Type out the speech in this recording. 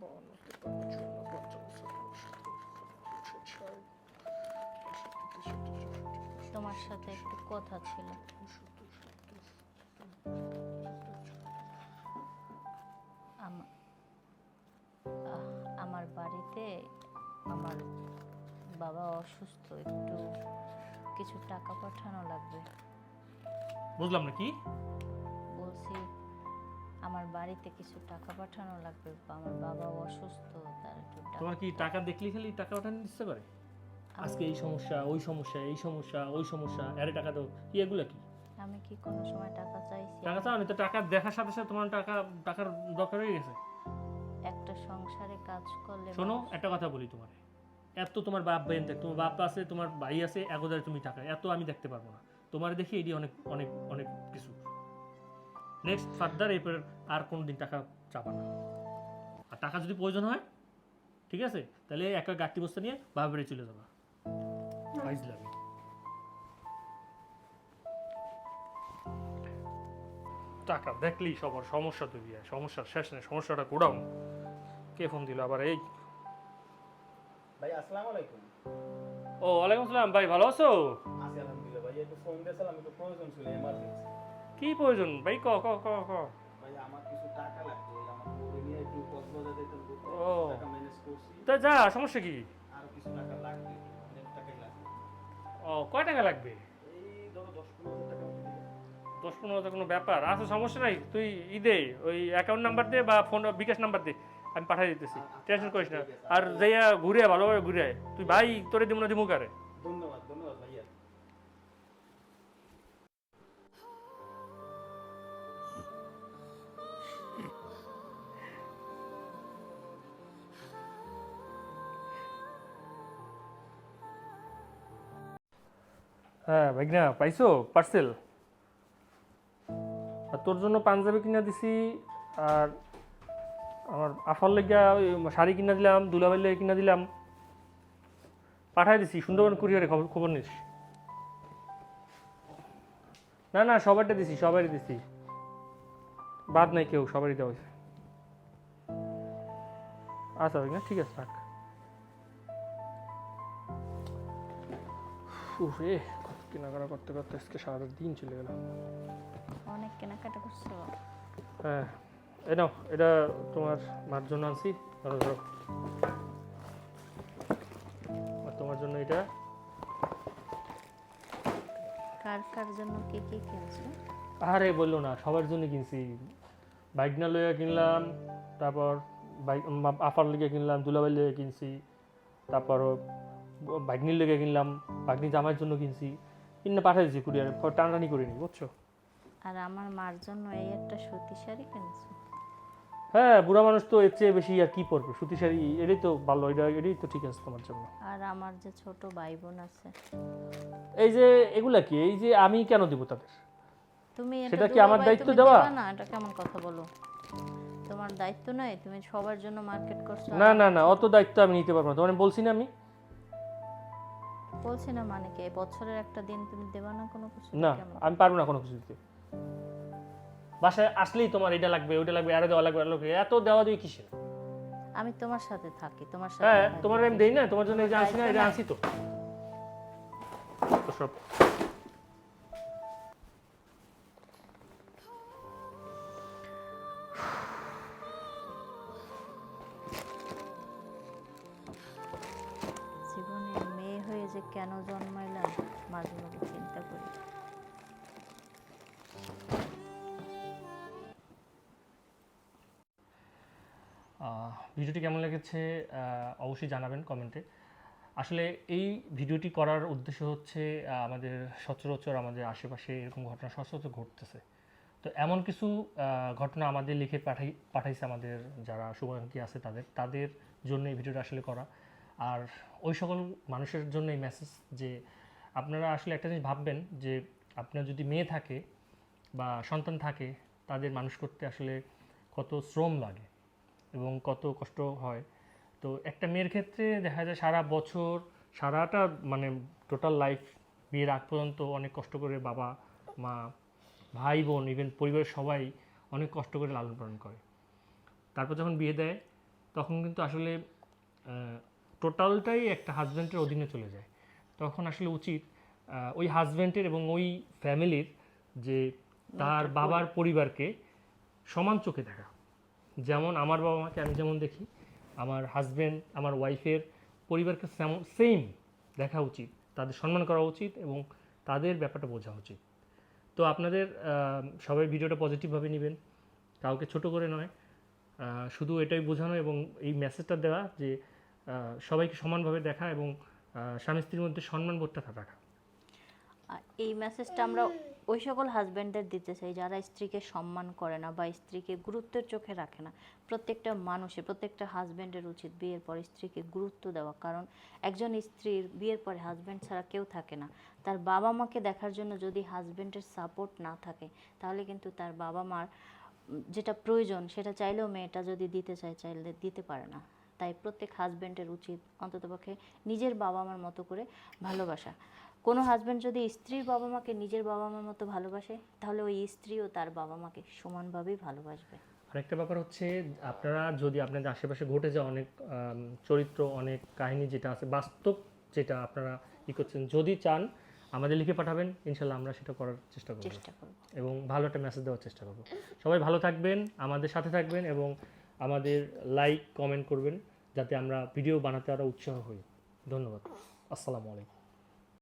বাউন্ন তিপ্পান্ন চুয়ান্ন পঞ্চান্ন ছাপ্পান্ন সাতান্ন আটান্ন ষাট ষাট বাষট্টি তেষট্টি চৌষট্টি তোমার সাথে একটু কথা ছিল সত্তর আমার বাড়িতে আমার বাবা অসুস্থ একটু কিছু টাকা পাঠানো লাগবে বুঝলাম না কি বাড়িতে কিছু টাকা পাঠানো লাগবে আমার বাবা অসুস্থ তার একটু টাকা তোমার কি টাকা দেখলি খালি টাকা পাঠানো ইচ্ছে করে আজকে এই সমস্যা ওই সমস্যা এই সমস্যা ওই সমস্যা আরে টাকা দাও কি এগুলো কি? আমি কি কোনো সময় টাকা চাইছি? টাকা চাও না? তো টাকা দেখার সাথে সাথে তোমার টাকা টাকার দরকার হয়ে গেছে। একটা সংসারে কাজ করলে শোনো একটা কথা বলি তোমার। এত তোমার বাপ দেখ তোমার বাপ আছে তোমার ভাই আছে একদারে তুমি টাকা এত আমি দেখতে পারব না। তোমার দেখি এটি অনেক অনেক অনেক কিছু। নেক্সট ফার্দার এরপর আর কোনো দিন টাকা চাপা না। আর টাকা যদি প্রয়োজন হয় ঠিক আছে? তাহলে একটা গাড়ি বস্তা নিয়ে বাবা চলে যাবা। ফাইজলামি টাকা দেখলেই সবার সমস্যা তৈরি হয়। সমস্যার শেষ নেই সমস্যাটা গোডাউন। কে ফোন দিল? আবার এই। ভাই আসসালামু আলাইকুম। ও ওয়ালাইকুম আসসালাম ভাই ভালো আছো? আছি আলহামদুলিল্লাহ। ভাই একটু ফোন দিয়েছিলাম একটু প্রয়োজন ছিল এমার্জেন্সি কি প্রয়োজন? ভাই ক ক ক ক। ও। তা যা সমস্যা কি? আরও ও কয় টাকা লাগবে? দশ পনেরো হাজার কোনো ব্যাপার। আচ্ছা সমস্যা নাই তুই ই দে ওই অ্যাকাউন্ট নাম্বার দে বা ফোন বিকাশ নাম্বার দে আমি পাঠিয়ে দিতেছি। টেনশন করিস না। আর যাইয়া ঘুরে ভালোভাবে ঘুরে। তুই ভাই তোরে দিব না দিমু কারে? হ্যাঁ ভাইগনা পাইছো? পার্সেল আর তোর জন্য পাঞ্জাবি কিনা দিছি, আর আমার আফার লেগা ওই শাড়ি কিনা দিলাম দুলাভাই লেগে কিনা দিলাম। পাঠাই দিছি, সুন্দরবন কুরিয়ারে খবর খবর নিস। না না, সবারটা দিছি, সবারই দিছি। বাদ নাই কেউ, সবারই দেওয়া হয়েছে। আচ্ছা ভাইগনা ঠিক আছে, থাক। উফ কেনাকাটা করতে করতে আজকে সারা দিন চলে গেল। অনেক কেনাকাটা করছ। হ্যাঁ এই নাও এটা তোমার মার জন্য আনছি ধরো ধরো। আর তোমার জন্য এটা। কার কার জন্য কি কি কিনছো? আরে বলল না সবার জন্য কিনছি। বাইক না লইয়া কিনলাম তারপর বাইক আফার লেগে কিনলাম দুলাবাই লেগে কিনছি তারপর বাইকনির লেগে কিনলাম বাইকনি জামাইয়ের জন্য কিনছি। কিনে পাঠিয়ে দিয়েছি কুরিয়ারে টানাটানি করিনি বুঝছ? আর আমার মার জন্য এই একটা সুতি শাড়ি কিনছো? হ্যাঁ বুড়া মানুষ তো এর চেয়ে বেশি আর কি পরবে? সুতি শাড়ি এটাই তো ভালো এটা এটাই তো ঠিক আছে তোমার জন্য। আর আমার যে ছোট ভাই বোন আছে। এই যে এগুলা কি? এই যে আমি কেন দিব তাদের? তুমি সেটা কি আমার দায়িত্ব দেওয়া? না? এটা কেমন কথা বলো? তোমার দায়িত্ব নয় তুমি সবার জন্য মার্কেট করছ না না না অত দায়িত্ব আমি নিতে পারব না। তোমার বলছি না আমি? বলছি না মানে কি বছরের একটা দিন তুমি দেবা না কোনো কিছু? না? আমি পারব না কোনো কিছু দিতে। বাসায় আসলেই তোমার এটা লাগবে ওটা লাগবে আরও দেওয়া লাগবে আরও লাগবে। এত দেওয়া দিয়ে কিসের? আমি তোমার সাথে থাকি তোমার সাথে হ্যাঁ তোমার আমি দেই না তোমার জন্য এই যে আনছি না এটা যে আনছি তো। তো সব কেন জন্মাইলাম? মাঝে মাঝে চিন্তা করি। ভিডিওটি কেমন লেগেছে অবশ্যই জানাবেন কমেন্টে। আসলে এই ভিডিওটি করার উদ্দেশ্য হচ্ছে আমাদের সচরাচর আমাদের আশেপাশে এরকম ঘটনা সচরাচর ঘটতেছে। তো এমন কিছু ঘটনা আমাদের লিখে পাঠাই, পাঠাইছে আমাদের যারা শুভাকাঙ্ক্ষী আছে তাদের তাদের জন্য এই ভিডিওটা আসলে করা। আর ওই সকল মানুষের জন্য এই মেসেজ যে আপনারা আসলে একটা জিনিস ভাববেন যে আপনার যদি মেয়ে থাকে বা সন্তান থাকে, তাদের মানুষ করতে আসলে কত শ্রম লাগে এবং কত কষ্ট হয়। তো একটা মেয়ের ক্ষেত্রে দেখা যায় সারা বছর, সারাটা মানে টোটাল লাইফ বিয়ের আগ পর্যন্ত অনেক কষ্ট করে বাবা, মা, ভাই, বোন ইভেন পরিবারের সবাই অনেক কষ্ট করে লালন পালন করে। তারপর যখন বিয়ে দেয়, তখন কিন্তু আসলে টোটালটাই একটা হাজব্যান্ডের অধীনে চলে যায়। তখন আসলে উচিত ওই হাজব্যান্ডের এবং ওই ফ্যামিলির যে তার বাবার পরিবারকে সমান চোখে দেখা। যেমন আমার বাবা মাকে আমি যেমন দেখি আমার হাজব্যান্ড আমার ওয়াইফের পরিবারকে সেম দেখা উচিত। তাদের সম্মান করা উচিত এবং তাদের ব্যাপারটা বোঝা উচিত। তো আপনাদের সবাই ভিডিওটা পজিটিভভাবে নেবেন। কাউকে ছোট করে নয়। শুধু এটাই বোঝানো এবং এই মেসেজটা দেওয়া যে সবাইকে সমানভাবে দেখা এবং স্বামী স্ত্রীর মধ্যে সম্মান বোধটা আর এই মেসেজটা আমরা ওই সকল হাজব্যান্ডদের দিতে চাই, যারা স্ত্রীকে সম্মান করে না বা স্ত্রীকে গুরুত্বের চোখে রাখে না। প্রত্যেকটা মানুষের প্রত্যেকটা হাজব্যান্ডের উচিত বিয়ের পর স্ত্রীকে গুরুত্ব দেওয়া। কারণ একজন স্ত্রীর বিয়ের পরে হাজব্যান্ড ছাড়া কেউ থাকে না। তার বাবা মাকে দেখার জন্য যদি হাজব্যান্ডের সাপোর্ট না থাকে, তাহলে কিন্তু তার বাবা মার যেটা প্রয়োজন, সেটা চাইলেও মেয়েটা যদি দিতে চায়, চাইলে দিতে পারে না। তাই প্রত্যেক হাজব্যান্ডের উচিত অন্ততপক্ষে নিজের বাবা মার মতো করে ভালোবাসা। কোনো হাজব্যান্ড যদি স্ত্রীর বাবা মাকে নিজের বাবা মার মতো ভালোবাসে তাহলে ওই স্ত্রীও তার বাবা মাকে সমানভাবেই ভালোবাসবে। আরেকটা ব্যাপার হচ্ছে আপনারা যদি আপনাদের আশেপাশে ঘটে যাওয়া অনেক চরিত্র অনেক কাহিনী যেটা আছে বাস্তব যেটা আপনারা ই করছেন যদি চান আমাদের লিখে পাঠাবেন ইনশাল্লাহ আমরা সেটা করার চেষ্টা করব। চেষ্টা করব। এবং ভালো একটা মেসেজ দেওয়ার চেষ্টা করব। সবাই ভালো থাকবেন আমাদের সাথে থাকবেন এবং আমাদের লাইক কমেন্ট করবেন যাতে আমরা ভিডিও বানাতে আরও উৎসাহ হই। ধন্যবাদ। আসসালামু আলাইকুম।